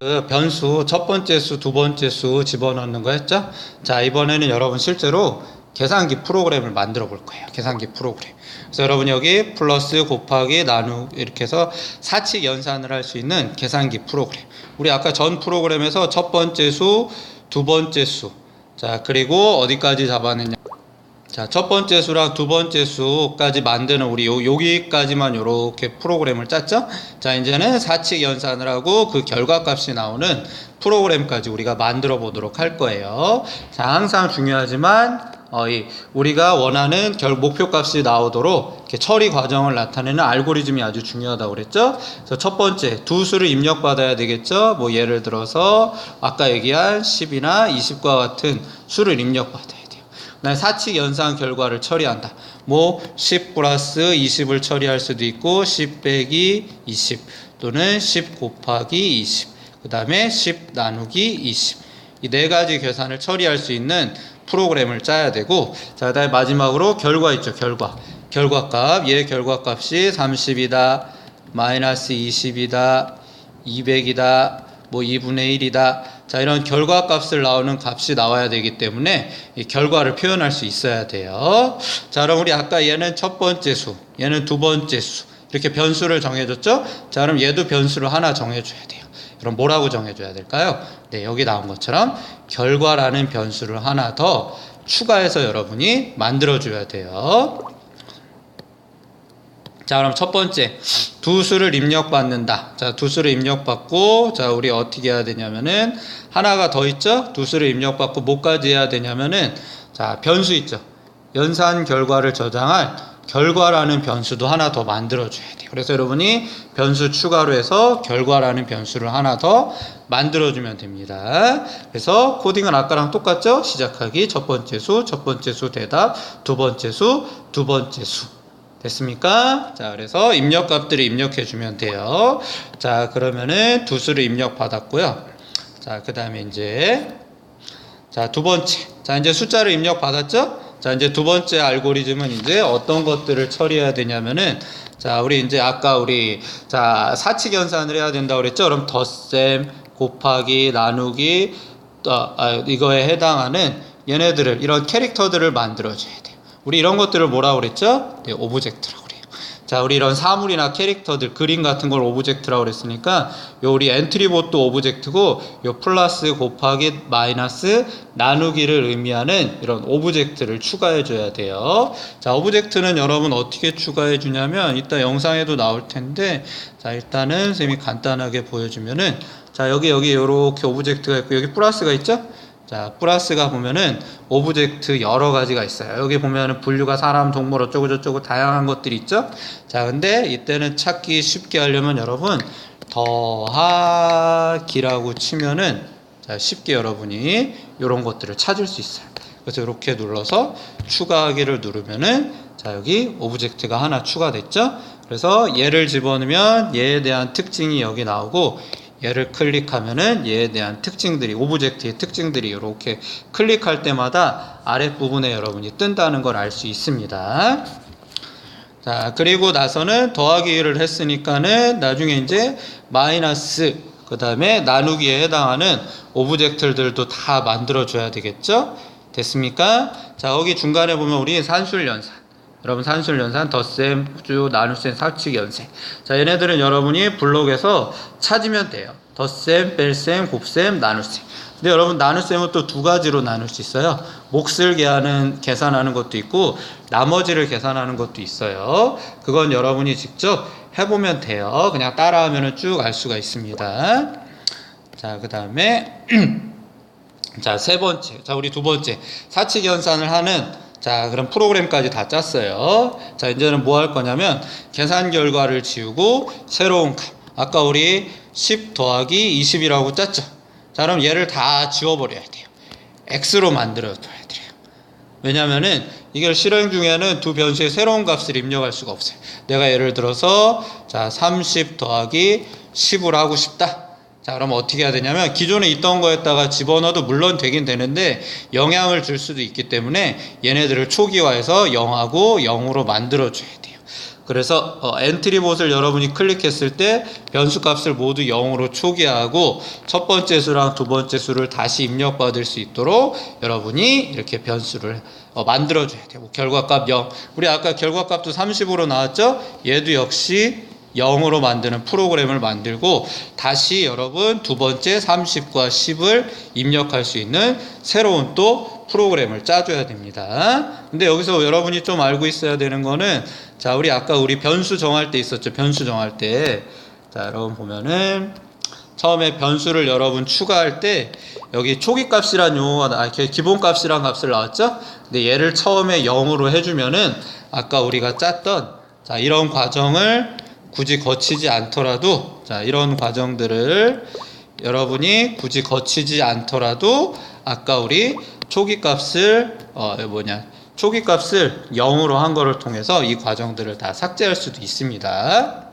그 변수 첫 번째 수, 두 번째 수 집어넣는 거 했죠? 자, 이번에는 여러분 실제로 계산기 프로그램을 만들어 볼 거예요. 계산기 프로그램. 그래서 여러분 여기 플러스 곱하기 나누 이렇게 해서 사칙 연산을 할 수 있는 계산기 프로그램. 우리 아까 전 프로그램에서 첫 번째 수, 두 번째 수. 자, 그리고 어디까지 잡아냈냐? 자, 첫 번째 수랑 두 번째 수까지 만드는 우리 요, 여기까지만 요렇게 프로그램을 짰죠? 자, 이제는 사칙 연산을 하고 그 결과 값이 나오는 프로그램까지 우리가 만들어 보도록 할 거예요. 자, 항상 중요하지만 어, 이 우리가 원하는 결 목표 값이 나오도록 이렇게 처리 과정을 나타내는 알고리즘이 아주 중요하다고 그랬죠. 그래서 첫 번째 두 수를 입력받아야 되겠죠. 뭐 예를 들어서 아까 얘기한 10이나 20과 같은 수를 입력받아야 돼요. 사칙 연산 결과를 처리한다. 뭐 10 플러스 20을 처리할 수도 있고 10 빼기 20 또는 10 곱하기 20. 그다음에 10 나누기 20. 이 네 가지 계산을 처리할 수 있는 프로그램을 짜야 되고 자 그다음에 마지막으로 결과 있죠 결과 결과값 얘 결과값이 30이다 마이너스 20이다 200이다 뭐 2분의 1이다 자 이런 결과 값을 나오는 값이 나와야 되기 때문에 이 결과를 표현할 수 있어야 돼요 자 그럼 우리 아까 얘는 첫 번째 수 얘는 두 번째 수 이렇게 변수를 정해줬죠 자 그럼 얘도 변수를 하나 정해줘야 돼요 그럼 뭐라고 정해줘야 될까요? 네, 여기 나온 것처럼 결과라는 변수를 하나 더 추가해서 여러분이 만들어줘야 돼요. 자, 그럼 첫 번째, 두 수를 입력받는다. 자, 두 수를 입력받고, 자, 우리 어떻게 해야 되냐면은, 하나가 더 있죠? 두 수를 입력받고, 뭐까지 해야 되냐면은, 자, 변수 있죠? 연산 결과를 저장할 결과라는 변수도 하나 더 만들어 줘야 돼요. 그래서 여러분이 변수 추가로 해서 결과라는 변수를 하나 더 만들어 주면 됩니다. 그래서 코딩은 아까랑 똑같죠? 시작하기 첫 번째 수, 첫 번째 수 대답, 두 번째 수, 두 번째 수. 됐습니까? 자, 그래서 입력 값들을 입력해 주면 돼요. 자, 그러면은 두 수를 입력 받았고요. 자, 그 다음에 이제, 자, 두 번째. 자, 이제 숫자를 입력 받았죠? 자, 이제 두 번째 알고리즘은 이제 어떤 것들을 처리해야 되냐면은, 자, 우리 이제 아까 우리, 자, 사칙 연산을 해야 된다고 그랬죠? 그럼 덧셈, 곱하기, 나누기, 어, 아, 이거에 해당하는 얘네들을, 이런 캐릭터들을 만들어줘야 돼요. 우리 이런 것들을 뭐라고 그랬죠? 네, 오브젝트라고 그래요. 자, 우리 이런 사물이나 캐릭터들, 그림 같은 걸 오브젝트라고 그랬으니까, 요 우리 엔트리봇도 오브젝트고, 요 플러스 곱하기 마이너스 나누기를 의미하는 이런 오브젝트를 추가해 줘야 돼요. 자, 오브젝트는 여러분 어떻게 추가해 주냐면, 이따 영상에도 나올 텐데, 자, 일단은 쌤이 간단하게 보여주면은, 자, 여기, 여기 요렇게 오브젝트가 있고, 여기 플러스가 있죠? 자, 플러스가 보면은 오브젝트 여러 가지가 있어요. 여기 보면은 분류가 사람, 동물 어쩌고 저쩌고 다양한 것들이 있죠? 자, 근데 이때는 찾기 쉽게 하려면 여러분 더하기라고 치면은 자, 쉽게 여러분이 이런 것들을 찾을 수 있어요. 그래서 이렇게 눌러서 추가하기를 누르면은 자, 여기 오브젝트가 하나 추가됐죠? 그래서 얘를 집어넣으면 얘에 대한 특징이 여기 나오고 얘를 클릭하면은 얘에 대한 특징들이 오브젝트의 특징들이 이렇게 클릭할 때마다 아랫부분에 여러분이 뜬다는 걸 알 수 있습니다. 자, 그리고 나서는 더하기를 했으니까는 나중에 이제 마이너스 그 다음에 나누기에 해당하는 오브젝트들도 다 만들어 줘야 되겠죠? 됐습니까? 자, 거기 중간에 보면 우리 산술 연산 여러분 산술 연산 덧셈, 주, 나눗셈, 사칙 연생. 자, 얘네들은 여러분이 블록에서 찾으면 돼요. 덧셈, 뺄셈, 곱셈, 나눗셈. 근데 여러분 나눗셈은 또 두 가지로 나눌 수 있어요. 몫을 계하는 계산하는 것도 있고 나머지를 계산하는 것도 있어요. 그건 여러분이 직접 해보면 돼요. 그냥 따라하면 쭉 알 수가 있습니다. 자, 그 다음에 자, 세 번째. 자, 우리 두 번째. 사칙 연산을 하는 자, 그럼 프로그램까지 다 짰어요. 자, 이제는 뭐 할 거냐면 계산 결과를 지우고 새로운 값. 아까 우리 10 더하기 20이라고 짰죠. 자, 그럼 얘를 다 지워버려야 돼요. x로 만들어 둬야 돼요. 왜냐면은 이걸 실행 중에는 두 변수의 새로운 값을 입력할 수가 없어요. 내가 예를 들어서 자, 30 더하기 10을 하고 싶다. 자, 그럼 어떻게 해야 되냐면 기존에 있던 거에다가 집어넣어도 물론 되긴 되는데 영향을 줄 수도 있기 때문에 얘네들을 초기화해서 0하고 0으로 만들어 줘야 돼요. 그래서 어, 엔트리 봇을 여러분이 클릭했을 때 변수 값을 모두 0으로 초기화하고 첫 번째 수랑 두 번째 수를 다시 입력받을 수 있도록 여러분이 이렇게 변수를 어, 만들어줘야 돼요. 뭐 결과값 0. 우리 아까 결과값도 30으로 나왔죠? 얘도 역시 0으로 만드는 프로그램을 만들고 다시 여러분 두 번째 30과 10을 입력할 수 있는 새로운 또 프로그램을 짜줘야 됩니다. 근데 여기서 여러분이 좀 알고 있어야 되는 거는 자, 우리 아까 우리 변수 정할 때 있었죠. 변수 정할 때. 자, 여러분 보면은 처음에 변수를 여러분 추가할 때 여기 초기 값이란 용어가 나, 이렇게 기본 값이란 값을 나왔죠? 근데 얘를 처음에 0으로 해주면은 아까 우리가 짰던 자, 이런 과정을 굳이 거치지 않더라도 자, 이런 과정들을 여러분이 굳이 거치지 않더라도 아까 우리 초기 값을 어 뭐냐 초기 값을 0으로 한 거를 통해서 이 과정들을 다 삭제할 수도 있습니다.